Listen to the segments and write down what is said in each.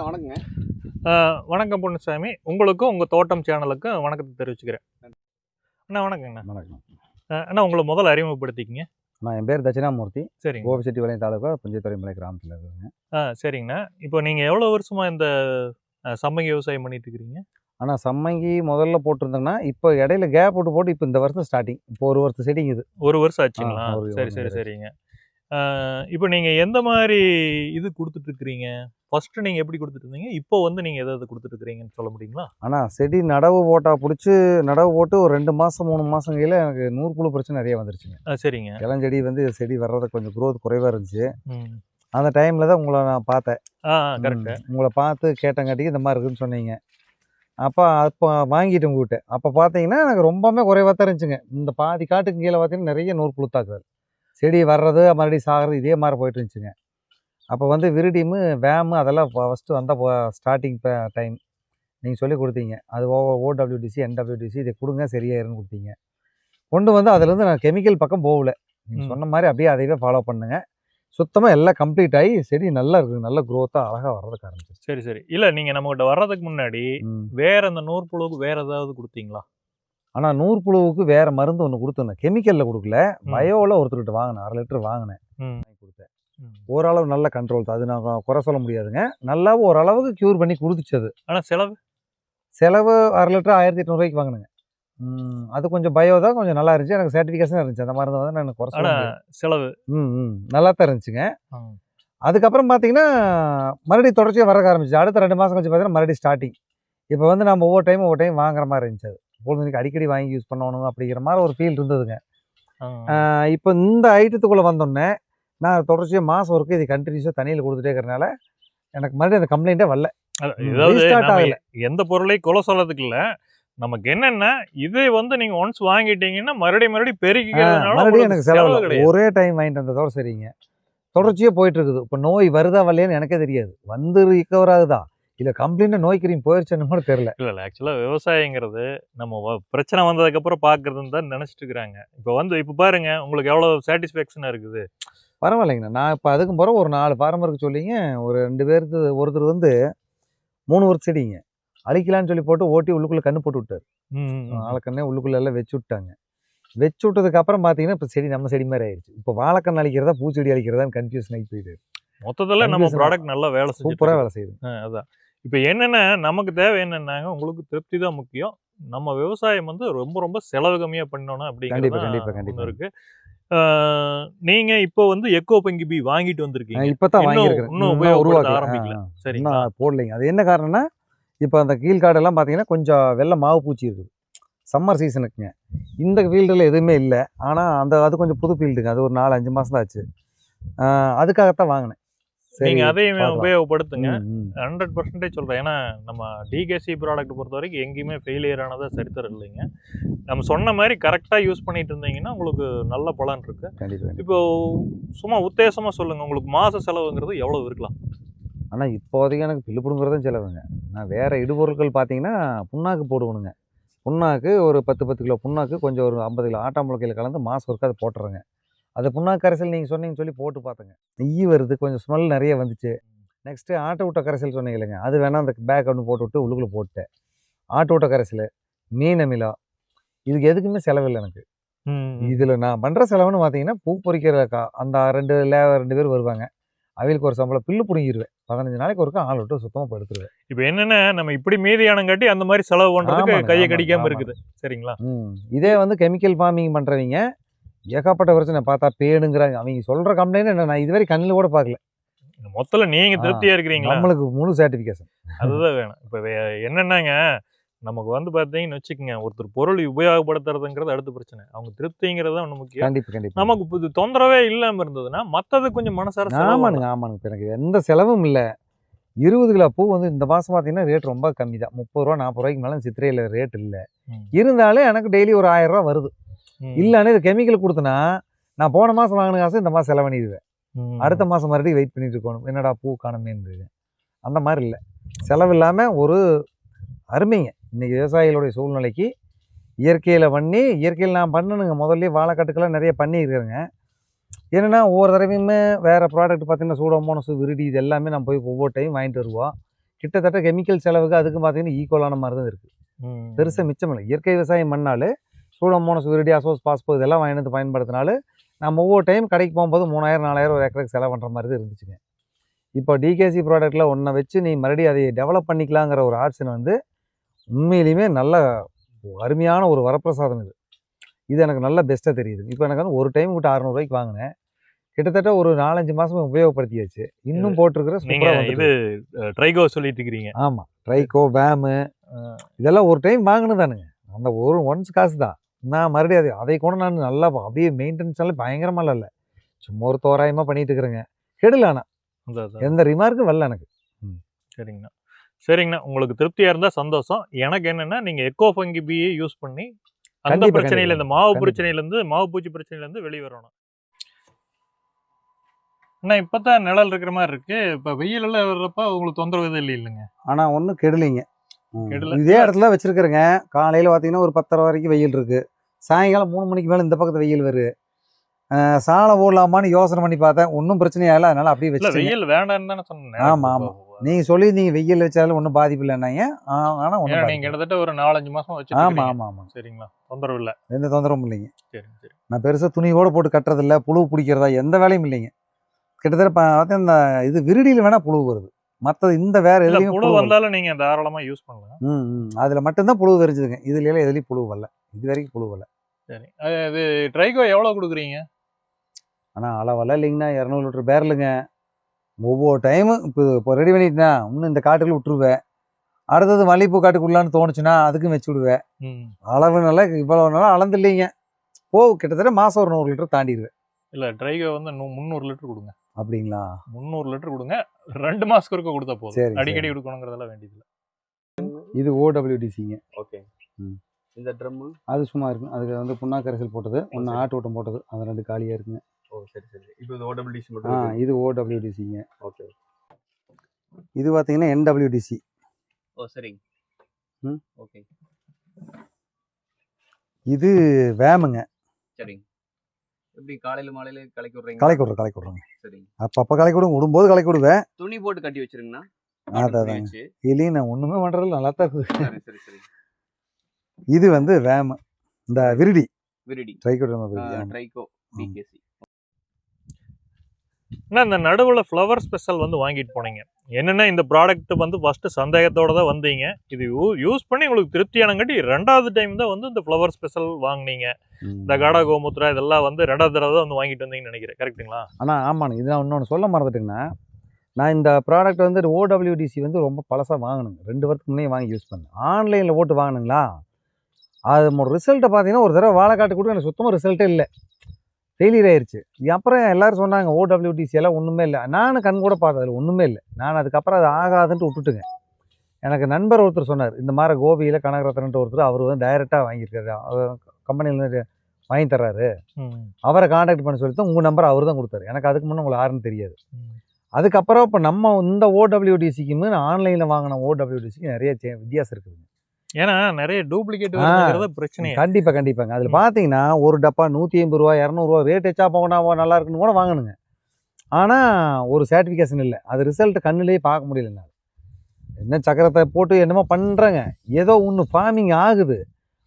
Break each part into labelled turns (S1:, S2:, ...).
S1: அண்ணா வணக்கங்க.
S2: வணக்கம் பொன்னுசாமி உங்களுக்கும் உங்கள் தோட்டம் சேனலுக்கும் வணக்கத்தை தெரிவிச்சுக்கிறேன். அண்ணா வணக்கங்கண்ணா.
S3: வணக்கம்.
S2: அண்ணா உங்களை முதல்ல அறிமுகப்படுத்திக்கிங்க.
S3: நான் என் பேர் தட்சிணாமூர்த்தி.
S2: சரிங்க.
S3: கோபிச்செட்டிபாளையம் தாலுகா புஞ்சத்துறை மலை கிராமத்தில் இருக்குங்க.
S2: ஆ சரிங்கண்ணா. இப்போ நீங்கள் எவ்வளோ வருஷமா இந்த சம்மங்கி விவசாயம் பண்ணிட்டு இருக்கிறீங்க?
S3: ஆனால் சம்மங்கி முதல்ல போட்டிருந்தோங்கன்னா இப்போ இடையில கேப் விட்டு போட்டு இப்போ இந்த வருஷம் ஸ்டார்டிங் இப்போ ஒரு வருஷம் செடிங் இது.
S2: ஒரு வருஷம் ஆச்சுங்களா? சரி சரி. சரிங்க. இப்போ நீங்கள் எந்த மாதிரி இது கொடுத்துட்டு இருக்கிறீங்க ஃபர்ஸ்ட் நீங்கள் எப்படி கொடுத்துட்டு இருந்தீங்க இப்போ வந்து நீங்கள் எதாவது கொடுத்துட்டு இருக்கிறீங்கன்னு சொல்ல முடியுங்களா?
S3: ஆனால் செடி நடவு போட்டா பிடிச்சி நடவு போட்டு ஒரு ரெண்டு மாதம் மூணு மாதம் கையில் எனக்கு நூறு புழு பிரச்சனை நிறைய வந்துருச்சுங்க.
S2: ஆ சரிங்க.
S3: இளஞ்செடி வந்து செடி வர்றது கொஞ்சம் growth குறைவாக இருந்துச்சு. அந்த டைமில் தான் உங்களை நான் பார்த்தேன்.
S2: ஆ கரெக்டு
S3: உங்களை பார்த்து கேட்டங்காட்டிக்கு இந்த மாதிரி இருக்குன்னு சொன்னீங்க. அப்போ அப்போ வாங்கிட்டு உங்ககிட்ட. அப்போ பார்த்தீங்கன்னா எனக்கு ரொம்பவுமே குறைவாக தான் இருந்துச்சுங்க. இந்த பாதி காட்டுக்கு கீழே பார்த்தீங்கன்னா நிறைய நூறு புழுத்தாக்குது செடி வர்றது மறுபடியும் சாகிறது இதே மாதிரி போயிட்டு இருந்துச்சுங்க அப்போ வந்து விருடிமு வேமு அதெல்லாம் ஃபஸ்ட்டு வந்த ஸ்டார்டிங் டைம் நீங்கள் சொல்லி கொடுத்தீங்க அது ஓ ஓடபிள்யூடிசி என்டபிள்யூடிசி இதை கொடுங்க சரியாயிருன்னு கொடுத்தீங்க கொண்டு வந்து அதுலேருந்து நான் கெமிக்கல் பக்கம் போகல நீங்கள் சொன்ன மாதிரி அப்படியே அதையவே ஃபாலோ பண்ணுங்க சுத்தமாக எல்லாம் கம்ப்ளீட் ஆகி செடி நல்லா இருக்குது நல்ல க்ரோத்தாக அழகாக வர்றதுக்கு ஆரம்பிச்சு
S2: சரி சரி இல்லை நீங்கள் நம்மகிட்ட வர்றதுக்கு முன்னாடி
S3: ம்.
S2: வேற அந்த நூற்புழுவுக்கு வேற ஏதாவது கொடுத்தீங்களா
S3: ஆனால் நூறு புழுவுக்கு வேற மருந்து ஒன்று கொடுத்துருந்தேன் கெமிக்கலில் கொடுக்கல. பயோவில் ஒருத்தர்கிட்ட வாங்கினேன். அரை லிட்டர் வாங்கினேன். கொடுத்தேன். ஓரளவு நல்ல கண்ட்ரோல் தான். அது நான் குறை சொல்ல முடியாதுங்க. நல்லா ஓரளவுக்கு க்யூர் பண்ணி கொடுத்துச்சு அது.
S2: ஆனால் செலவு?
S3: செலவு அரை லிட்டர் ஆயிரத்தி எட்நூறுவாய்க்கு வாங்கினேங்க. அது கொஞ்சம் பயோ தான். கொஞ்சம் நல்லா இருந்துச்சு. எனக்கு சர்டிஃபிகேஷன் இருந்துச்சு. அந்த மருந்து வந்து எனக்கு குறை சொல்ல
S2: செலவு?
S3: ம் ம். நல்லா தான் இருந்துச்சுங்க. அதுக்கப்புறம் பார்த்தீங்கன்னா மறுபடியும் தொடர்ச்சியாக வர ஆரம்பிச்சு அடுத்த ரெண்டு மாதம் கழிச்சு பார்த்தீங்கன்னா மறுபடியும் ஸ்டார்டிங் இப்போ வந்து நம்ம ஒவ்வொரு டைம் ஒவ்வொரு டைம் வாங்குற மாதிரி இருந்துச்சு அது. பொழுதுக்கு அடிக்கடி வாங்கி யூஸ் பண்ணணும் அப்படிங்கிற மாதிரி ஒரு ஃபீல் இருந்ததுங்க. இப்போ இந்த ஐட்டத்துக்குள்ளே வந்தோடனே நான் தொடர்ச்சியாக மாதம் ஒர்க்கு இது கண்டினியூஸாக தண்ணியில் கொடுத்துட்டே இருக்கிறனால எனக்கு மறுபடியும் அந்த கம்ப்ளைண்ட்டே வரல.
S2: அதாவது. எந்த பொருளையும் கொலை சொல்றதுக்கு இல்ல நமக்கு என்னன்னா இது வந்து நீங்க ஒன்ஸ் வாங்கிட்டீங்கன்னா மறுபடியும் மறுபடியும் பெருக்கிக்கிறதுனால
S3: மறுபடியும் எனக்கு செலவு ஒரே டைம் வாங்கிட்டு வந்ததோட சரிங்க. தொடர்ச்சியாக போயிட்டு இருக்குது. இப்போ நோய் வருதா வரலையான்னு எனக்கே தெரியாது. வந்து ரிகவர் ஆகுதா? இல்லை கம்ப்ளீட்டாக நோய் கிரீம் போயிடுச்சுன்னு கூட தெரியல.
S2: இல்ல இல்ல. ஆக்சுவலா விவசாயங்கிறது நம்ம பிரச்சனை வந்ததுக்கு அப்புறம் பாக்குறதுன்னு தான் நினைச்சிட்டு இருக்கிறாங்க. இப்போ வந்து இப்போ பாருங்க உங்களுக்கு எவ்வளவு சாட்டிஸ்பேக்ஷனா இருக்குது?
S3: பரவாயில்லைங்கண்ணா. நான் இப்போ அதுக்கும் பிறகு ஒரு நாலு பாரம்பரியம் சொல்லிங்க ஒரு ரெண்டு பேருக்கு ஒருத்தர் வந்து மூணு வருஷம் செடிங்க. அழிக்கலான்னு சொல்லி போட்டு ஓட்டி உள்ளுக்குள்ளே கண்ணு போட்டு விட்டார். வாழைக்கண்ணே உள்ளுக்குள்ள எல்லாம் வச்சு விட்டாங்க. வச்சு விட்டதுக்கு அப்புறம் பார்த்தீங்கன்னா இப்போ செடி நம்ம செடி மாதிரி ஆயிடுச்சு இப்போ வாழைக்கண்ணு அழிக்கிறதா பூச்செடி அழிக்கிறதான்னு கன்ஃபியூஷன் ஆகி போயிடுது.
S2: மொத்தத்துல நம்ம ப்ராடக்ட் நல்லா வேலை
S3: சூப்பராக வேலை செய்யுது.
S2: அதான். இப்போ என்னன்னா நமக்கு தேவை என்னன்னாங்க உங்களுக்கு திருப்தி தான் முக்கியம். நம்ம விவசாயம் வந்து ரொம்ப ரொம்ப செலவு கம்மியா பண்ணணும் அப்படிங்கிறது இருக்கு. நீங்க இப்போ வந்து எக்கோ பங்கி பி வாங்கிட்டு வந்திருக்கீங்க.
S3: இப்போ தான்
S2: இன்னும்
S3: உருவாக்கல.
S2: ஆரம்பிக்கல.
S3: இன்னும் போடலைங்க. அது என்ன காரணம்னா இப்போ அந்த கீழ்காடெல்லாம் பார்த்தீங்கன்னா கொஞ்சம் வெள்ளை மாவு பூச்சி இருக்குது சம்மர் சீசனுக்குங்க இந்த ஃபீல்டில் எதுவுமே இல்லை. ஆனால் அந்த அது கொஞ்சம் புது ஃபீல்டுங்க அது ஒரு நாலு அஞ்சு மாதம் தான் ஆச்சு. அதுக்காகத்தான் வாங்கினேன்.
S2: நீங்க அதையும். உபயோகப்படுத்துங்க. ஹண்ட்ரட் பர்சன்டேஜ் சொல்றேன். ஏன்னா நம்ம டிகேசி ப்ராடக்ட் பொறுத்த வரைக்கும் எங்கேயுமே ஃபெயிலியர் ஆனதா சரித்திரம் இல்லைங்க. நம்ம சொன்ன மாதிரி கரெக்டா யூஸ் பண்ணிட்டு இருந்தீங்கன்னா உங்களுக்கு நல்ல பலன் இருக்கு. இப்போ சும்மா உத்தேசமா சொல்லுங்க. உங்களுக்கு மாச செலவுங்கிறது எவ்வளவு இருக்கலாம்?
S3: ஆனால் இப்போதைக்கு எனக்கு பில்லு பிடுங்குறதும் செலவுங்க. நான் வேறு இடுபொருட்கள் பார்த்தீங்கன்னா புண்ணாக்கு போடுவணுங்க புண்ணாக்கு ஒரு பத்து பத்து கிலோ புண்ணாக்கு கொஞ்சம் ஒரு ஐம்பது கிலோ ஆட்டாம்புழக்கையில் கலந்து மாதம் ஒருக்கா அதை போட்டுறேங்க. அது புண்ணாக்கு கரைசல் நீங்கள் சொன்னீங்கன்னு சொல்லி போட்டு பார்த்தேங்க. நெய் வருது கொஞ்சம் ஸ்மெல் நிறைய வந்துச்சு. நெக்ஸ்ட்டு ஆட்டை விட்ட கரைசல் சொன்னீங்க இல்லைங்க. அது வேணால் அந்த பேக் ஒன்று போட்டு விட்டு உள்ளுக்குள்ளே போட்டேன் ஆட்டு விட்ட கரைசல் மீன் அமிலம் இதுக்கு எதுக்குமே செலவில்லை எனக்கு. இதில் நான் பண்ணுற செலவுன்னு பார்த்தீங்கன்னா பூ பொறிக்கிற கா அந்த ரெண்டு லே ரெண்டு பேர் வருவாங்க. அவங்களுக்கு ஒரு சம்பளம் பில்லு பிடுங்கிடுவேன் பதினஞ்சு நாளைக்கு ஒருக்கா ஆள் விட்டு சுத்தமாக படுத்துருவேன்.
S2: இப்போ என்னன்னா நம்ம இப்படி மீதியானங்காட்டி அந்த மாதிரி செலவு பண்றதுக்கு
S3: ஆமாங்க,
S2: கையை
S3: ஆமாங்க,
S2: கடிக்காம
S3: ஆமாங்க.
S2: இருக்குது. சரிங்களா?
S3: ம். இதே வந்து கெமிக்கல் ஃபார்மிங் பண்ணுறவங்க ஏகப்பட்ட பிரச்சனை. பார்த்தா பேடுங்கிறாங்க அவங்க சொல்கிற கம்ப்ளைண்ட் என்ன? நான் இதுவரை கண்ணில் கூட பார்க்கல.
S2: மொத்தத்துல நீங்க
S3: ஆ,
S2: திருப்தியா இருக்கிறீங்களா?
S3: நம்மளுக்கு முழு சர்டிஃபிகேஷன்
S2: அதுதான் வேணும். இப்போ என்னன்னாங்க? நமக்கு வந்து பார்த்தீங்கன்னு வச்சுக்கோங்க ஒருத்தர் பொருள் உபயோகப்படுத்துறதுங்கிறது அடுத்த பிரச்சனை. அவங்க திருப்திங்கிறது தான் முக்கியம்.
S3: கண்டிப்பாக கண்டிப்பாக
S2: நமக்கு இது தொந்தரவே இல்லாம இருந்ததுன்னா மத்தது கொஞ்சம் மனசார செலவு
S3: ஆமானுங்க எனக்கு எந்த செலவும் இல்லை. இருபது கிலோ பூ வந்து இந்த மாதம் பார்த்தீங்கன்னா ரேட் ரொம்ப கம்மி தான் முப்பது ரூபா நாற்பது ரூபாய்க்கு மேலே சித்திரையில் ரேட் இல்லை.
S2: ம்.
S3: இருந்தாலே எனக்கு டெய்லி ஒரு ஆயிரம் ரூபா வருது. இல்லைன்னு இது கெமிக்கல் கொடுத்தனா நான் போன மாதம் வாங்கின காசு இந்த மாதம் செலவணிடுவேன். அடுத்த மாதம் மறுபடியும் வெயிட் பண்ணிட்டு இருக்கணும். என்னடா பூ காணுமேன்றது அந்த மாதிரி இல்லை. செலவு இல்லாமல் ஒரு அருமைங்க. இன்னைக்கு விவசாயிகளுடைய சூழ்நிலைக்கு இயற்கையில் பண்ணி இயற்கையில் நான் பண்ணணுங்க. முதல்ல வாழைக்காட்டுக்கெல்லாம் நிறைய பண்ணியிருக்கிறேங்க என்னன்னா ஒவ்வொரு தடவையுமே வேறு ப்ராடக்ட் பார்த்தீங்கன்னா சூடோமோனஸ் விருடி இது எல்லாமே நம்ம போய் ஒவ்வொரு டைம் வாங்கிட்டு வருவோம். கிட்டத்தட்ட கெமிக்கல் செலவுக்கு அதுக்கும் பார்த்தீங்கன்னா ஈக்குவலான மாதிரி தான் இருக்குது. பெருசாக மிச்சம் இல்லை. இயற்கை விவசாயம் பண்ணால் சூடமோனஸ் விரிடி அசோஸ் பாஸ்போ இதெல்லாம் வாங்கி வந்து பயன்படுத்தினாலும் நம்ம ஒவ்வொரு டைம் கடைக்கு போகும்போது மூணாயிரம் நாலாயிரம் ஒரு ஏக்கருக்கு செலவு பண்ணுற மாதிரி இருந்துச்சுங்க. இப்போ டிகேசி ப்ராடக்ட்டில் ஒன்றை வச்சு நீ மறுபடியும் அதை டெவலப் பண்ணிக்கலாங்கிற ஒரு ஆப்ஷன் வந்து உண்மையிலுமே நல்ல அருமையான ஒரு வரப்பிரசாதம் இது. இது எனக்கு நல்ல பெஸ்ட்டாக தெரியுது. இப்போ எனக்கு வந்து ஒரு டைம் விட்டு அறநூறுவாய்க்கு வாங்கினேன். கிட்டத்தட்ட ஒரு நாலஞ்சு மாதம் உபயோகப்படுத்தியாச்சு. இன்னும் போட்டிருக்கிற
S2: நீங்க இது ட்ரைகோ சொல்லிட்டு இருக்கிறீங்க.
S3: ஆமாம் ட்ரைகோ வேமு இதெல்லாம் ஒரு டைம் வாங்கினது தானுங்க. அந்த ஒரு ஒன்ஸ் காசு தான். நான் மறுபடியும் அது அதை கூட நான் நல்லா அப்படியே மெயின்டெனன்ஸ் எல்லாம் பயங்கரமாக இல்லை. சும்மா ஒரு தோராயமாக பண்ணிட்டு இருக்கிறேங்க. கெடல ஆனால். எந்த ரிமார்க்கும் வரல எனக்கு.
S2: சரிங்கண்ணா. சரிங்கண்ணா. உங்களுக்கு திருப்தியா இருந்தா சந்தோஷம். எனக்கு என்னன்னா நீங்க எக்கோ ஃபங்கி பிஏ யூஸ் பண்ணி அந்த
S3: கண்டிப்பா,
S2: பிரச்சனையில
S3: கண்டிப்பா.
S2: இந்த மாவு
S3: கண்டிப்பா.
S2: பிரச்சனையில இருந்து மாவு பூச்சி பிரச்சனையில இருந்து வெளியே வரணும். அண்ணா இப்பதான் நிழல் இருக்கிற மாதிரி இருக்கு. இப்ப வெயில் எல்லாம் வர்றப்ப உங்களுக்கு தொந்தரவு எதுவும் இல்லை இல்லைங்க.
S3: ஆனால் ஒன்றும் கெடலைங்க.
S2: கெடல.
S3: இதே இடத்துல வச்சிருக்கிறேங்க. காலையில் பார்த்தீங்கன்னா ஒரு பத்தரை வரைக்கும் வெயில் இருக்குது சாயங்காலம் மூணு மணிக்கு மேலே இந்த பக்கத்து வெயில் வருது. சாலை போடலாமான்னு யோசனை பண்ணி பார்த்தேன். ஒன்றும் பிரச்சனையா இல்லை. அதனால அப்படியே வச்சு
S2: வெயில் வேண்டாம்னு தானே சொன்னேன்.
S3: ஆமா, ஆமா. நீங்கள் சொல்லி நீங்கள் வெயில் வச்சாலும் ஒன்றும் பாதிப்பு இல்லைன்னாங்க ஆனால் ஒன்றும்
S2: நீங்க கிட்டத்தட்ட ஒரு நாலஞ்சு மாசம் வச்சு
S3: ஆமாம் ஆமாம் ஆமாம்
S2: சரிங்களா? தொந்தரவு இல்ல.
S3: எந்த தொந்தரவும் இல்லைங்க.
S2: சரி சரி.
S3: நான் பெருசாக துணியோட போட்டு கட்டுறதில்ல புழு பிடிக்கிறதா எந்த வேலையும் இல்லைங்க. கிட்டத்தட்ட பார்த்தா இந்த இது விருடியில் வேணால் புழு வருது. மற்றது இந்த வேற எதுலையும்
S2: புழு. வந்தாலும் நீங்க தாராளமா யூஸ் பண்ணலாம்.
S3: ம் அதில் மட்டும்தான் புழு தெரிஞ்சுதுங்க. இதுல எல்லாம் எதுலேயும் புழு வரல. இது வரைக்கும் புழு வரல.
S2: சரி. அது இது ட்ரைகோ எவ்வளவு கொடுக்குறீங்க?
S3: ஆனால் அளவெல்லாம் இல்லைங்கண்ணா. இரநூறு லிட்டர் பேரலுங்க ஒவ்வொரு டைமும் இப்போ இப்போ ரெடி பண்ணிட்டேன்னா இன்னும் இந்த காட்டுக்குள்ள விட்டுருவேன். அடுத்தது மல்லிகைப்பூ காட்டுக்குள்ளான்னு தோணுச்சுன்னா அதுக்கும் வச்சு விடுவேன். அளவு நல்லா இவ்வளோ நாளாக அளந்து இல்லைங்க. போ கிட்டத்தட்ட மாதம் ஒரு நூறு லிட்டர் தாண்டிடுவேன்.
S2: இல்ல ட்ரைகோ வந்து முந்நூறு லிட்டர் கொடுங்க.
S3: அப்படிங்களா?
S2: முந்நூறு லிட்டர் கொடுங்க. ரெண்டு மாசத்துக்கு ஒருக்க கொடுத்தா
S3: சரி,
S2: போதும் அடிக்கடி
S3: சரி.
S2: கொடுக்கணுங்கிறதெல்லாம் வேண்டியதில்லை.
S3: இது ஓடபிள்யூடிசிங்க.
S1: ஓகே.
S3: ம்.
S1: இந்த ட்ரம்மு?
S3: அது சும்மா இருக்கும் அதுக்கு வந்து புண்ணாக்கரைசல் போட்டது ஒன்று
S1: சரி.
S3: ஆட்டு ஓட்டம் போட்டது அது ரெண்டு காலியாக இருக்குங்க.
S1: ஓ சரி சரி. இப்போ இது ஓடபிள்யூசி
S3: ஆ
S1: மட்டும் இருக்கு.
S3: இது ஓடபிள்யூடிசிங்க.
S1: ஓகே.
S3: இது பார்த்தீங்கன்னா என்டபிள்யூடிசி.
S1: ஓ சரிங்க.
S3: ம்.
S1: ஓகே.
S3: இது வேமுங்க.
S1: சரிங்க. எப்படி காலையில மாலையில கலக்கி விடுறீங்க
S3: கலைக்கு விட்றோம் கலைக்கு விட்றோங்க.
S1: சரிங்க.
S3: அப்பப்போ கலைக்கு விடுங்க விடும்போது கலைக்கு விடுவேன்.
S1: துணி போட்டு கட்டி வச்சிருங்கண்ணா.
S3: அதான். இல்லையும் நான் ஒன்றுமே பண்ணுறது நல்லா தான் இருக்குது
S1: சரி சரி சரி.
S3: இது வந்து வேமு இந்த விரிடி.
S1: விரிடி.
S3: ஆமா.
S1: ட்ரைகோ டிகேசி
S2: ஆனால் இந்த நடுவில் ஃப்ளவர் ஸ்பெஷல் வந்து வாங்கிட்டு போனீங்க. என்னென்ன இந்த ப்ராடக்ட் வந்து ஃபர்ஸ்ட் சந்தேகத்தோட தான் வந்தீங்க. இது யூஸ் பண்ணி உங்களுக்கு திருப்தியானங்காட்டி ரெண்டாவது டைம் தான் வந்து இந்த ஃப்ளவர் ஸ்பெஷல் வாங்குனீங்க. இந்த காடா கோமுத்ரா இதெல்லாம் வந்து ரெண்டாவது தடவை தான் வந்து வாங்கிட்டு வந்தீங்கன்னு நினைக்கிறேன். கரெக்ட்டுங்களா
S3: ஆனால் ஆமாண்ணே இது நான் இன்னொன்று சொல்ல மறந்துட்டுங்கண்ணா. நான் இந்த ப்ராடக்ட் வந்து ஓடபிள்யூடிசி வந்து ரொம்ப பழசாக வாங்கினுங்க. ரெண்டு வருஷத்துக்கு முன்னே வாங்கி யூஸ் பண்ணேன். ஆன்லைனில் போட்டு வாங்கினுங்களா? அது ரிசல்ட்டை பார்த்தீங்கன்னா ஒரு தடவை வாழைக்காட்டு கூட எனக்கு சுத்தமாக ரிசல்ட்டே இல்லை. ஃபெயிலியர் ஆயிருச்சு. இது அப்புறம் எல்லாரும் சொன்னாங்க ஓடபிள்யூடிசி எல்லாம் ஒன்றுமே இல்லை. நானும் கண் கூட பார்த்தேன் அதில் ஒன்றுமே இல்லை. நான் அதுக்கப்புறம் அது ஆகாதுன்ட்டு விட்டுட்டுங்க. எனக்கு நண்பர் ஒருத்தர் சொன்னார் இந்த மாதிரி கோபியில் கனகரத்னன்ட்டு ஒருத்தர் அவர் வந்து டைரெக்டாக வாங்கியிருக்காரு. அவர் கம்பெனிலேருந்து வாங்கி தர்றாரு. அவரை காண்டாக்ட் பண்ண சொல்லி தான் உங்கள் நம்பர் அவர் தான் கொடுத்தாரு. எனக்கு அதுக்கு முன்னே உங்களுக்கு யாருன்னு தெரியாது. அதுக்கப்புறம் இப்போ நம்ம இந்த ஓடபிள்யூடிசிக்குமே ஆன்லைனில் வாங்கின ஓடபிள்யூடிசிக்கு நிறைய வித்தியாசம் இருக்குதுங்க.
S2: ஏன்னா நிறைய டூப்ளிகேட். வருதுங்கிறத பிரச்சனையே
S3: கண்டிப்பாக கண்டிப்பாங்க அதில். பார்த்தீங்கன்னா ஒரு டப்பா நூற்றி ஐம்பது ரூபா இரநூறுவா ரேட் எச்சா போகணா நல்லா இருக்குன்னு கூட வாங்கணுங்க ஆனால் ஒரு சர்டிஃபிகேஷன் இல்லை அது ரிசல்ட் கண்ணுலேயே பார்க்க முடியல. என்ன சக்கரத்தை போட்டு என்னமோ பண்ணுறாங்க ஏதோ ஒன்று ஃபார்மிங் ஆகுது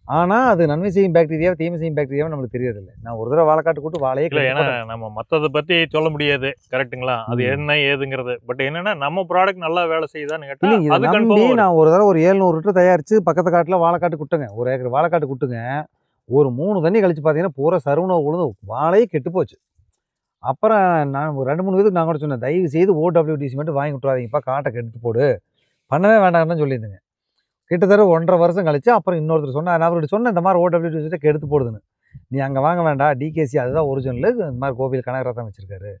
S3: ஆனால் அது நன்மை செய்யும் பாக்டீரியாவை தீமை செய்யும் பாக்டீரியாவை நம்மளுக்கு தெரியறதில்ல நான் ஒரு தடவை வாழைக்காட்டு கூட்டு வாழையே
S2: இல்ல ஏன்னா. நம்ம மத்தத பத்தி சொல்ல முடியாது. கரெக்ட்டுங்களா? அது. என்ன ஏதுங்கிறது. பட் என்னன்னா நம்ம ப்ராடக்ட் நல்லா வேலை செய்யுதான்னு கேட்டா கன்ஃபார்ம்
S3: நான் ஒரு தடவை ஒரு ஏழ்நூறு லிட்டர் தயாரித்து பக்கத்து காட்டில் வாழைக்காட்டு குட்டுங்க ஒரு ஏக்கர் வாழைக்காட்டு குட்டுங்க ஒரு மூணு தண்ணி கழிச்சு பார்த்தீங்கன்னா பூரா சருவணம் உழுந்து வாழையே கெட்டு போச்சு. அப்புறம் நான் ஒரு ரெண்டு மூணு பேருக்கு நான் கூட சொன்னேன். தயவு செய்து ஓடபிள்யூடிசி மட்டும் வாங்கி விட்றாதீங்கப்பா காட்டை கெடுத்து போடு. பண்ணவே வேண்டாம்னு தான் சொல்லியிருந்தேங்க. கிட்டத்தட்ட ஒன்றரை வருஷம் கழிச்சு அப்புறம் இன்னொருத்தர் சொன்னார் நான் அவர்கிட்ட சொன்னேன் இந்த மாதிரி ஓடபிள்யூடிசி கெடுத்து போடுதுன்னு. நீ அங்கே வாங்க வேண்டாம் டிகேசி அதுதான் ஒரிஜினல் இந்த மாதிரி கோவில் கனகரத்னம் வச்சிருக்காரு.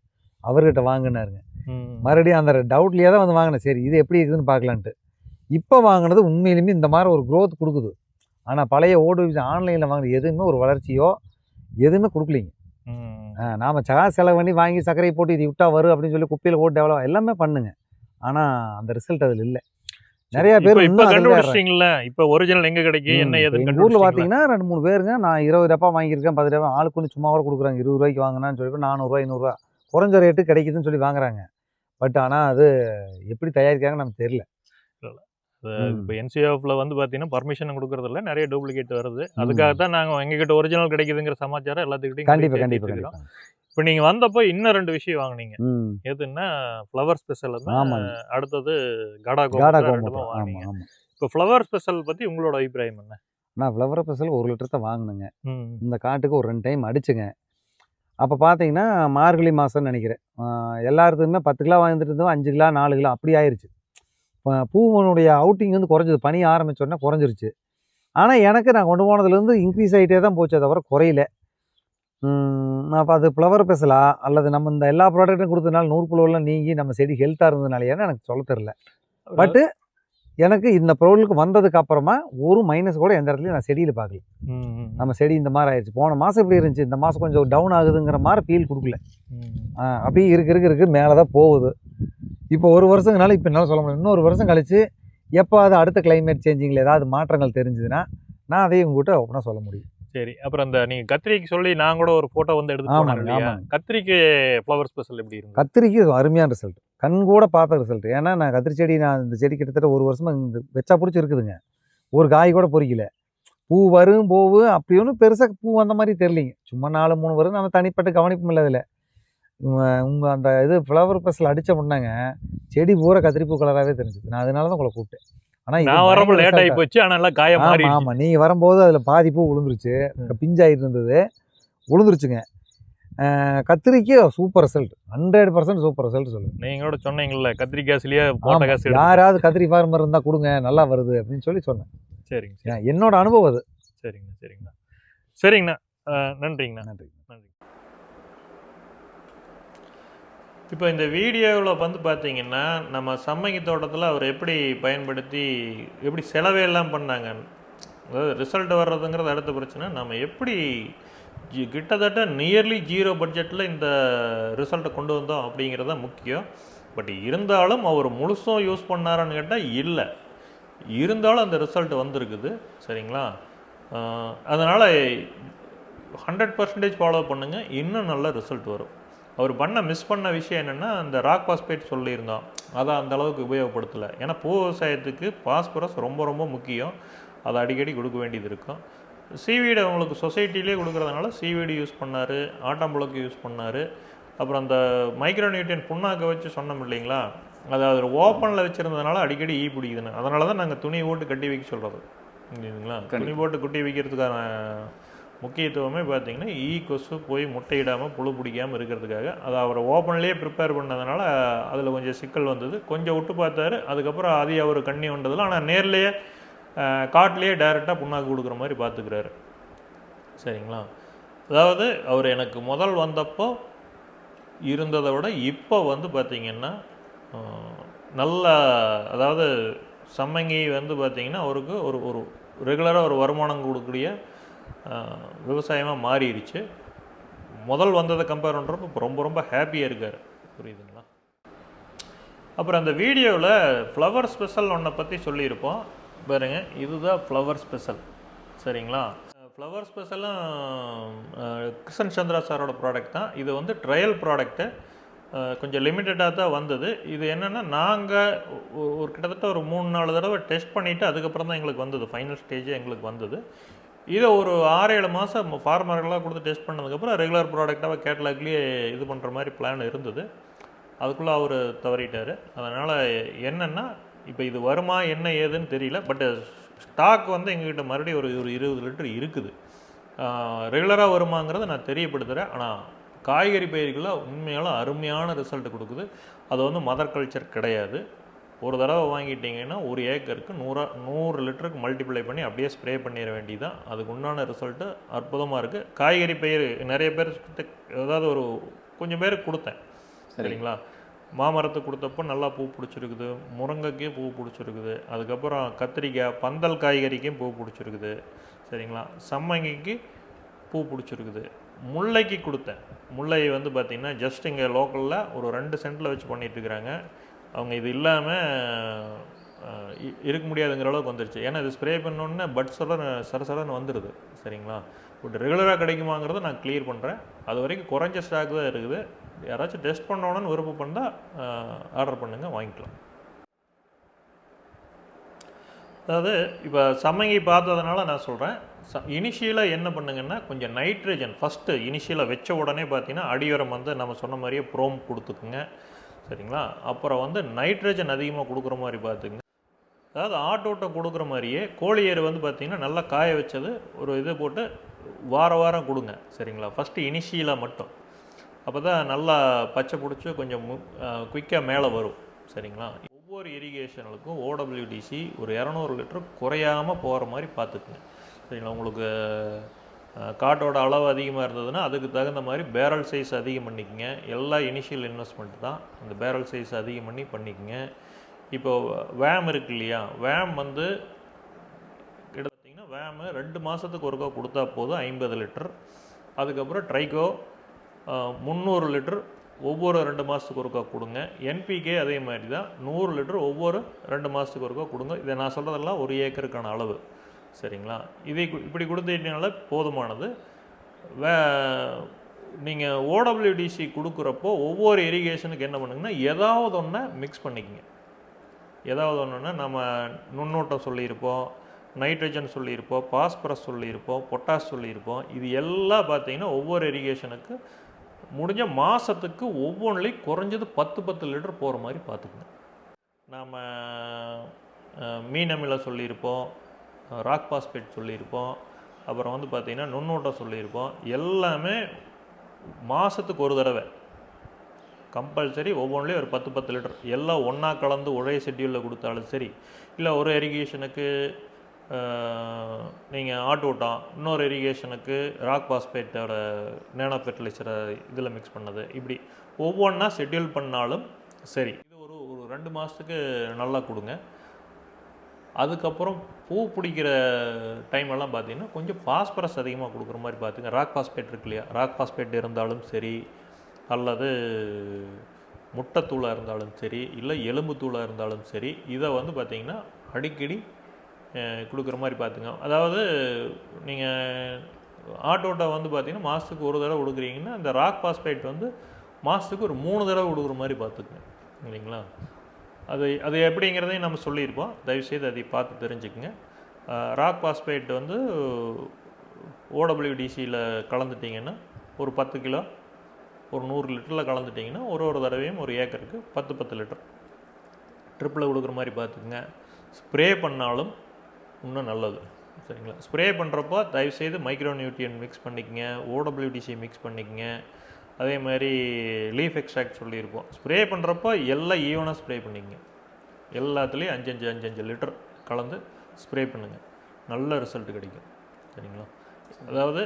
S3: அவர்கிட்ட வாங்கினாருங்க. மறுபடியும் அந்த டவுட்லேயே தான் வந்து வாங்கினேன். சரி இது எப்படி இருக்குதுன்னு பார்க்கலான்ட்டு. இப்போ வாங்கினது உண்மையிலுமே இந்த மாதிரி ஒரு growth கொடுக்குது. ஆனால் பழைய ஓடு ஆன்லைனில் வாங்கின எதுவுமே ஒரு வளர்ச்சியோ எதுவுமே கொடுக்கலிங்க. நாம் சகா செலவு பண்ணி வாங்கி சர்க்கரை போட்டு இது விட்டா வரும் அப்படின்னு சொல்லி குப்பையில் ஓட்டு டெவலப் எல்லாமே பண்ணுங்க. ஆனால் அந்த ரிசல்ட் அதில் இல்லை. நிறைய பேர்
S2: இப்ப. கண்டுபிடிச்சிட்டீங்கல்ல இப்ப ஒரிஜினல் எங்க கிடைக்கும்? என்ன ஏதுன்னு
S3: ஊர்ல? பாத்தீங்கன்னா ரெண்டு மூணு பேருங்க. நான் இருபது டப்பா வாங்கியிருக்கேன் பத்து டப்பா. ஆளுக்கு ஒன்று சும்மா கூட கொடுக்குறாங்க. இருபது ரூபாய்க்கு வாங்கினான்னு சொல்லி நானூறுரூவா ஐநூறுரூவா குறைஞ்ச ரேட்டு கிடைக்குதுன்னு சொல்லி வாங்குறாங்க. பட் ஆனால் அது எப்படி தயாரிக்காங்க நமக்கு தெரியல.
S2: இப்போ என்சிஎஃப்ல வந்து பார்த்தீங்கன்னா பர்மிஷன் கொடுக்கறதில்ல நிறைய டூப்ளிகேட் வருது. அதுக்காக தான் நாங்கள் எங்ககிட்ட ஒரிஜினல் கிடைக்குதுங்கிற சமாச்சாரம் எல்லாத்துக்கிட்டையும்
S3: கண்டிப்பா கண்டிப்பா கண்டிப்பா.
S2: இப்போ நீங்கள் வந்தப்போ இன்னும் ரெண்டு விஷயம் வாங்குனீங்க. எதுன்னா ஃப்ளவர் ஸ்பெஷல் அடுத்தது காடா
S3: காடா ஆமா
S2: வாங்குனீங்க இப்போ ஃப்ளவர் ஸ்பெஷல் பற்றி உங்களோட அபிப்பிராயம் என்ன?
S3: நான் ஃப்ளவர் பெசல் ஒரு லிட்டர் தான் வாங்கினேங்க இந்த காட்டுக்கு ஒரு ரெண்டு டைம் அடிச்சுங்க. அப்போ பார்த்தீங்கன்னா மார்கழி மாதம்னு நினைக்கிறேன். எல்லாத்துக்குமே பத்து கிலோ வாங்கிட்டு இருந்தோம் அஞ்சு கிலோ நாலு கிலோ அப்படி ஆயிருச்சு. இப்போ பூவனுடைய அவுட்டிங் வந்து குறைஞ்சது. பனி ஆரம்பிச்சோடனே குறைஞ்சிருச்சு. ஆனால் எனக்கு நான் கொண்டு போனதுலேருந்து இன்க்ரீஸ் ஆகிட்டே தான் போச்சே தவிர குறையல. அப்போ அது ஃப்ளவர் பெசலா அல்லது நம்ம இந்த எல்லா ப்ராடக்ட்டும் கொடுத்ததுனால நூறு புழுவெல்லாம் நீங்கி நம்ம செடி ஹெல்த்தாக இருந்ததுனாலயான்னு எனக்கு சொல்ல தெரில பட்டு எனக்கு இந்த பொருளுக்கு வந்ததுக்கு அப்புறமா ஒரு மைனஸ் கூட எந்த இடத்துலையும் நான் செடியில் பார்க்கல. நம்ம செடி இந்த மாதிரி ஆயிடுச்சு போன மாதம் இப்படி இருந்துச்சு? இந்த மாதம் கொஞ்சம் டவுன் ஆகுதுங்கிற மாதிரி ஃபீல் கொடுக்கல. அப்படியே இருக்கு இருக்கு இருக்கு மேலே தான் போகுது. இப்போ ஒரு வருஷங்கனால இப்போ என்னால் சொல்ல முடியும் இன்னொரு வருஷம் கழிச்சு எப்போ அது அடுத்த கிளைமேட் சேஞ்சிங்கில் ஏதாவது மாற்றங்கள் தெரிஞ்சுதுன்னா நான் அதையும் உங்ககிட்ட ஓப்பனாக சொல்ல முடியும்.
S2: சரி. அப்புறம் அந்த நீங்க கத்திரிக்கு சொல்லி நான் கூட ஒரு போட்டோ வந்து எடுத்து போனேன். கத்திரிக்கு ஃப்ளவர் ஸ்பெஷல் எப்படி இருந்தது?
S3: கத்திரிக்கு அருமையான ரிசல்ட் கண் கூட பார்த்த ரிசல்ட் ஏன்னா நான் கத்திரி செடி நான் இந்த செடி கிட்டத்தட்ட ஒரு வருஷமா இந்த வெச்சா பிடிச்சி இருக்குதுங்க. ஒரு காய் கூட பொறிக்கல. பூ வரும் போவு அப்படி ஒன்றும் பெருசாக பூ வந்த மாதிரி தெரியலிங்க. சும்மா நாலு மூணு வரும் நம்ம தனிப்பட்ட கவனிப்பும் இல்லை அதில். உங்கள் அந்த இது ஃப்ளவர் பஸ்ஸில் அடித்த முன்னாங்க செடி பூரா கத்திரிப்பூ கலராகவே தெரிஞ்சுது. நான் அதனால தான் உங்களை கூப்பிட்டேன். ஆனால்
S2: நான் வரப்போ லேட் ஆகி போச்சு. ஆனா எல்லாம் காய மாறி
S3: ஆமாம் ஆமாம் நீங்கள் வரும்போது அதில் பாதி பூ விழுந்துருச்சு பிஞ்சாயிட்டு இருந்தது. விழுந்துருச்சுங்க கத்திரிக்கு super result hundred percent super result சொல்லுங்க.
S2: நீங்க கூட சொன்னீங்கல்ல கத்திரிக்காசுலயே போட்ட
S3: ஆமா,
S2: காசு
S3: யாராவது கத்திரி ஃபார்மர் இருந்தா கொடுங்க நல்லா வருது அப்படின்னு சொல்லி சொன்னேன்.
S2: சரிங்க
S3: என்னோட அனுபவம் அது.
S2: சரிங்கண்ணா சரிங்கண்ணா. சரிங்கண்ணா. நன்றிங்கண்ணா.
S3: நன்றி
S2: நன்றி. இப்போ இந்த வீடியோவில் வந்து பார்த்தீங்கன்னா நம்ம சம்மங்கி தோட்டத்தில் அவர் எப்படி பயன்படுத்தி எப்படி செலவையெல்லாம் பண்ணாங்க. அதாவது ரிசல்ட் வர்றதுங்கிறது அடுத்த பிரச்சனை. நம்ம எப்படி ஜி- கிட்டத்தட்ட நியர்லி ஜீரோ பட்ஜெட்டில் இந்த ரிசல்ட்டை கொண்டு வந்தோம் அப்படிங்கிறது தான் முக்கியம். பட் இருந்தாலும் அவர் முழுசும் யூஸ் பண்ணாரான்னு கேட்டால் இல்லை. இருந்தாலும் அந்த ரிசல்ட் வந்திருக்குது. சரிங்களா? அதனால் ஹண்ட்ரட் பர்சன்டேஜ் ஃபாலோ பண்ணுங்கள் இன்னும் நல்ல ரிசல்ட் வரும். அவர் பண்ண மிஸ் பண்ண விஷயம் என்னென்னா அந்த ராக் பாஸ்பேட் சொல்லியிருந்தோம். அதை அந்த அளவுக்கு உபயோகப்படுத்தலை. ஏன்னா பூ விவசாயத்துக்கு பாஸ்பரஸ் ரொம்ப ரொம்ப முக்கியம். அதை அடிக்கடி கொடுக்க வேண்டியது இருக்கும். சீவீடு அவங்களுக்கு சொசைட்டிலே கொடுக்குறதுனால சீவீடு யூஸ் பண்ணார் ஆட்டாம்புழக்கு யூஸ் பண்ணார். அப்புறம் அந்த மைக்ரோநியூட்ரியன் புண்ணாக்க வச்சு சொன்னோம் இல்லைங்களா? அது அவர் ஓப்பனில் வச்சுருந்ததுனால அடிக்கடி ஈ பிடிக்குதுன்னு. அதனால தான் நாங்கள் துணி போட்டு கட்டி வைக்க சொல்கிறது இல்லைங்களா துணி போட்டு குட்டி வைக்கிறதுக்கான முக்கியத்துவமே பார்த்திங்கன்னா ஈ கொசு போய் முட்டையிடாமல் புழு பிடிக்காமல் இருக்கிறதுக்காக. அதை அவர் ஓப்பன்லேயே ப்ரிப்பேர் பண்ணதுனால அதில் கொஞ்சம் சிக்கல் வந்தது. கொஞ்சம் விட்டு பார்த்தாரு. அதுக்கப்புறம் அது அவர் கண்ணி வந்ததில்ல ஆனால் நேர்லேயே காட்டிலேயே டைரெக்டாக புண்ணாக்கு கொடுக்குற மாதிரி பார்த்துக்கிறாரு. சரிங்களா? அதாவது அவர் எனக்கு முதல் வந்தப்போ இருந்ததை விட இப்போ வந்து பார்த்தீங்கன்னா நல்ல அதாவது சம்மங்கி வந்து பார்த்திங்கன்னா அவருக்கு ஒரு ஒரு ரெகுலராக ஒரு வருமானம் கொடுக்கக்கூடிய விவசாயமாக மாறிடுச்சு. முதல் வந்ததை கம்பேர் பண்ணுறப்ப இப்போ ரொம்ப ரொம்ப ஹாப்பியாக இருக்கார். புரியுதுங்களா? அப்புறம் அந்த வீடியோவில் ஃப்ளவர் ஸ்பெஷல் ஒன்றை பற்றி சொல்லியிருப்போம். பாருங்க இதுதான் ஃப்ளவர் ஸ்பெஷல் சரிங்களா? ஃப்ளவர் ஸ்பெஷலும் கிருஷ்ணன் சந்திரா சாரோட ப்ராடக்ட் தான். இது வந்து ட்ரையல் ப்ராடக்ட்டு கொஞ்சம் லிமிட்டடாக தான் வந்தது. இது என்னென்னா நாங்கள் ஒரு கிட்டத்தட்ட ஒரு மூணு நாலு தடவை டெஸ்ட் பண்ணிவிட்டு அதுக்கப்புறம் தான் எங்களுக்கு வந்தது. ஃபைனல் ஸ்டேஜே எங்களுக்கு வந்தது. இதை ஒரு ஆறு ஏழு மாதம் ஃபார்மர்களாக கொடுத்து டெஸ்ட் பண்ணதுக்கப்புறம் ரெகுலர் ப்ராடக்டாக கேட்லாக்லேயே இது பண்ணுற மாதிரி பிளான் இருந்தது. அதுக்குள்ளே அவர் தவறிட்டார். அதனால் என்னென்னா இப்போ இது வருமா என்ன ஏதுன்னு தெரியல. பட் ஸ்டாக் வந்து எங்ககிட்ட மறுபடியும் ஒரு ஒரு இருபது லிட்டர் இருக்குது. ரெகுலராக வருமாங்கிறத நான் தெரியப்படுத்துகிறேன் ஆனால் காய்கறி பயிர்களில் உண்மையால் அருமையான ரிசல்ட் கொடுக்குது. அது வந்து மதர் கல்ச்சர் கிடையாது. ஒரு தடவை வாங்கிட்டீங்கன்னா ஒரு ஏக்கருக்கு நூறா நூறு லிட்டருக்கு மல்டிப்ளை பண்ணி அப்படியே ஸ்ப்ரே பண்ணிட வேண்டியதுதான் அதுக்கு உண்டான ரிசல்ட்டு அற்புதமாக இருக்குது காய்கறி பயிர் நிறைய பேர் அதாவது ஒரு கொஞ்சம் பேருக்கு கொடுத்தேன்.
S1: சரி.
S2: சரிங்களா? மாமரத்துக்கு கொடுத்தப்போ நல்லா பூ பிடிச்சிருக்குது. முருங்கைக்கு பூ பிடிச்சிருக்குது. அதுக்கப்புறம் கத்திரிக்காய் பந்தல் காய்கறிக்கும் பூ பிடிச்சிருக்குது. சரிங்களா? சம்மங்கிக்கு பூ பிடிச்சிருக்குது. முல்லைக்கு கொடுத்தேன். முல்லை வந்து பார்த்திங்கன்னா ஜஸ்ட் இங்கே லோக்கலில் ஒரு ரெண்டு சென்ட்டில் வச்சு பண்ணிட்டு இருக்கிறாங்க. அவங்க இது இல்லாமல் இருக்க முடியாதுங்கிற அளவுக்கு வந்துருச்சு. ஏன்னா இது ஸ்ப்ரே பண்ணோன்னே பட் சொல்ல சரசரன்னு வந்துடுது சரிங்களா? பட் ரெகுலராக கிடைக்குமாங்கிறத நான் கிளியர் பண்ணுறேன் அது வரைக்கும் குறைஞ்ச ஸ்டாக் தான் இருக்குது. யாராச்சும் டெஸ்ட் பண்ணணும்னு விருப்பம் பண்ணால் ஆர்டர் பண்ணுங்கள் வாங்கிக்கலாம். அதாவது இப்போ சம்மங்கி பார்த்ததுனால நான் சொல்கிறேன் ச இனிஷியலாக என்ன பண்ணுங்கன்னா கொஞ்சம் நைட்ரஜன் ஃபஸ்ட்டு இனிஷியலாக வச்ச உடனே பார்த்தீங்கன்னா அடியோரம் வந்து நம்ம சொன்ன மாதிரியே ப்ரோம் கொடுத்துக்குங்க. சரிங்களா? அப்புறம் வந்து நைட்ரஜன் அதிகமாக கொடுக்குற மாதிரி பார்த்துக்குங்க அதாவது ஆட்டோட்டம் கொடுக்குற மாதிரியே கோழியர் வந்து பார்த்தீங்கன்னா நல்லா காய வச்சது ஒரு இது போட்டு வார வாரம் கொடுங்க சரிங்களா? ஃபஸ்ட்டு இனிஷியலாக மட்டும். அப்போ தான் நல்லா பச்சை பிடிச்சி கொஞ்சம் குயிக்காக மேலே வரும் சரிங்களா? ஒவ்வொரு இரிகேஷனுக்கும் ஓடபிள்யூடிசி ஒரு இரநூறு லிட்டர் குறையாமல் போகிற மாதிரி பார்த்துக்குங்க. சரிங்களா? உங்களுக்கு காட்டோட அளவு அதிகமாக இருந்ததுன்னா அதுக்கு தகுந்த மாதிரி பேரல் சைஸ் அதிகம் பண்ணிக்கங்க. எல்லா இனிஷியல் இன்வெஸ்ட்மெண்ட் தான். அந்த பேரல் சைஸ் அதிகம் பண்ணி பண்ணிக்கங்க. இப்போ வேம் இருக்கு இல்லையா? வேம் வந்து கிட்டத்தட்டிங்கன்னா வேமு ரெண்டு மாதத்துக்கு ஒருக்கா கொடுத்தா போதும் ஐம்பது லிட்டர். அதுக்கப்புறம் ட்ரைகோ முந்நூறு லிட்டர் ஒவ்வொரு ரெண்டு மாதத்துக்கு ஒருக்கா கொடுங்க. என்பிகே அதே மாதிரி தான். நூறு லிட்டர் ஒவ்வொரு ரெண்டு மாதத்துக்கு ஒருக்கா கொடுங்க. இதை நான் சொல்கிறதெல்லாம் ஒரு ஏக்கருக்கான அளவு. சரிங்களா? இதை கு- இப்படி கொடுத்துட்டீங்கனால போதுமானது. வே நீங்கள் ஓடபிள்யூடிசி கொடுக்குறப்போ ஒவ்வொரு இரிகேஷனுக்கு என்ன பண்ணுங்கன்னா ஏதாவது ஒன்றை மிக்ஸ் பண்ணிக்கங்க. ஏதாவது ஒன்றுன்னா நம்ம நுண்ணூட்டம் சொல்லியிருப்போம் நைட்ரஜன் சொல்லியிருப்போம் பாஸ்பரஸ் சொல்லியிருப்போம் பொட்டாஸ் சொல்லியிருப்போம். இது எல்லாம் பார்த்தீங்கன்னா ஒவ்வொரு இரிகேஷனுக்கு முடிஞ்ச மாதத்துக்கு ஒவ்வொன்றிலையும் குறைஞ்சது பத்து பத்து லிட்டர் போகிற மாதிரி பார்த்துக்குங்க. நாம் மீன் அமில சொல்லியிருப்போம். ராக் பாஸ்பேட் சொல்லியிருப்போம். அப்புறம் வந்து பார்த்திங்கன்னா நுண்ணூட்டம் சொல்லியிருப்போம். எல்லாமே மாதத்துக்கு ஒரு தடவை. கம்பல்சரி ஒவ்வொன்றிலையும் ஒரு பத்து பத்து லிட்டர். எல்லாம் ஒன்றா கலந்து ஒரே ஷெட்யூலில் கொடுத்தாலும் சரி. இல்லை ஒரு எரிகேஷனுக்கு நீங்கள் ஆட்டோட்டான் இன்னொரு இரிகேஷனுக்கு ராக் பாஸ்பேட்டோட நேனோ ஃபெர்டிலைசரை இதில் மிக்ஸ் பண்ணது. இப்படி ஒவ்வொன்றா ஷெட்யூல் பண்ணாலும் சரி. இது ஒரு ஒரு ரெண்டு மாதத்துக்கு நல்லா கொடுங்க. அதுக்கப்புறம் பூ பிடிக்கிற டைமெல்லாம் பார்த்தீங்கன்னா கொஞ்சம் ஃபாஸ்பரஸ் அதிகமாக கொடுக்குற மாதிரி பார்த்துங்க. ராக் பாஸ்பேட் இருக்கு இல்லையா? ராக் பாஸ்பேட் இருந்தாலும் சரி அல்லது முட்டைத்தூளாக இருந்தாலும் சரி இல்லை எலும்பு தூளாக இருந்தாலும் சரி இதை வந்து பார்த்திங்கன்னா அடிக்கடி கொடுக்குற மாதிரி பார்த்துங்க. அதாவது நீங்கள் ஆட்டோட்டை வந்து பார்த்தீங்கன்னா மாதத்துக்கு ஒரு தடவை கொடுக்குறீங்கன்னா இந்த ராக் பாஸ்பேட் வந்து மாதத்துக்கு ஒரு மூணு தடவை கொடுக்குற மாதிரி பார்த்துக்குங்க. இல்லைங்களா? அது அது எப்படிங்கிறதையும் நம்ம சொல்லியிருப்போம். தயவுசெய்து அதை பார்த்து தெரிஞ்சுக்குங்க. ராக் பாஸ்பேட் வந்து ஓடபிள்யூடிசியில் கலந்துட்டிங்கன்னா ஒரு பத்து கிலோ ஒரு நூறு லிட்டரில் கலந்துட்டிங்கன்னா ஒரு ஒரு தடவையும் ஒரு ஏக்கருக்கு பத்து பத்து லிட்டர். ட்ரிப்பில் கொடுக்குற மாதிரி பார்த்துக்குங்க. ஸ்ப்ரே பண்ணாலும் இன்னும் நல்லது. சரிங்களா? ஸ்ப்ரே பண்ணுறப்போ தயவுசெய்து மைக்ரோ நியூட்ரியன் மிக்ஸ் பண்ணிக்கங்க ஓடபிள்யூடிசி மிக்ஸ் பண்ணிக்கங்க. அதே மாதிரி லீஃப் எக்ஸ்ட்ராக்ட் சொல்லியிருப்போம். ஸ்ப்ரே பண்ணுறப்போ எல்லாம் ஈவனாக ஸ்ப்ரே பண்ணிக்கங்க. எல்லாத்துலேயும் அஞ்சு அஞ்சு அஞ்சு அஞ்சு லிட்டர் கலந்து ஸ்ப்ரே பண்ணுங்கள் நல்ல ரிசல்ட் கிடைக்கும். சரிங்களா? அதாவது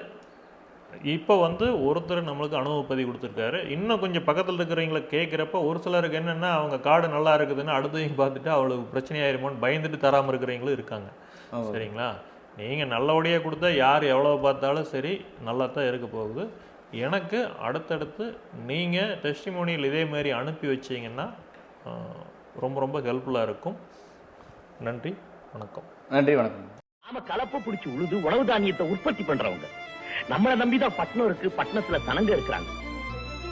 S2: இப்போ வந்து ஒருத்தர் நம்மளுக்கு அனுபவ பதிவு கொடுத்துருக்காரு. இன்னும் கொஞ்சம் பக்கத்தில் இருக்கிறவங்கள கேட்குறப்ப ஒரு சிலருக்கு என்னென்னா அவங்க காடு நல்லா இருக்குதுன்னு அடுத்தவங்க பார்த்துட்டு அவளுக்கு பிரச்சனையாயிருமோன்னு பயந்துட்டு தராமல் இருக்கிறவங்களும் இருக்காங்க. சரிங்களா? நீங்கள் நல்லபடியாக கொடுத்தா யார் எவ்வளோ பார்த்தாலும் சரி நல்லா தான் இருக்க போகுது. எனக்கு அடுத்தடுத்து நீங்கள் டெஸ்டிமோனியல் இதே மாதிரி அனுப்பி வச்சீங்கன்னா ரொம்ப ரொம்ப ஹெல்ப்ஃபுல்லாக இருக்கும். நன்றி வணக்கம்.
S1: நன்றி வணக்கம்.
S4: நாம கலப்ப பிடிச்சு உழுது உணவு தானியத்தை உற்பத்தி பண்றவங்க. நம்மள நம்பிதான் பட்டணம் இருக்கு பட்டணத்துல சனங்க இருக்கிறாங்க.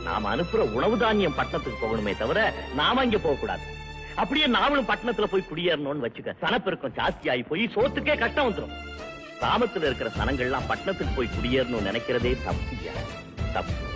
S4: நாம அனுப்புற உணவு தானியம் பட்டணத்துக்கு போகணுமே தவிர நாம இங்க போக கூடாது அப்படியே நாமளும் பட்டணத்துல போய் குடியேறணும்னு வச்சுக்க சனப்பெருக்கம் ஜாஸ்தி ஆகி போய் சோத்துக்கே கஷ்டம் வந்துரும். கிராமத்துல இருக்கிற சனங்கள்லாம் பட்டணத்துக்கு போய் குடியேறணும்னு நினைக்கிறதே தப்பு தப்பு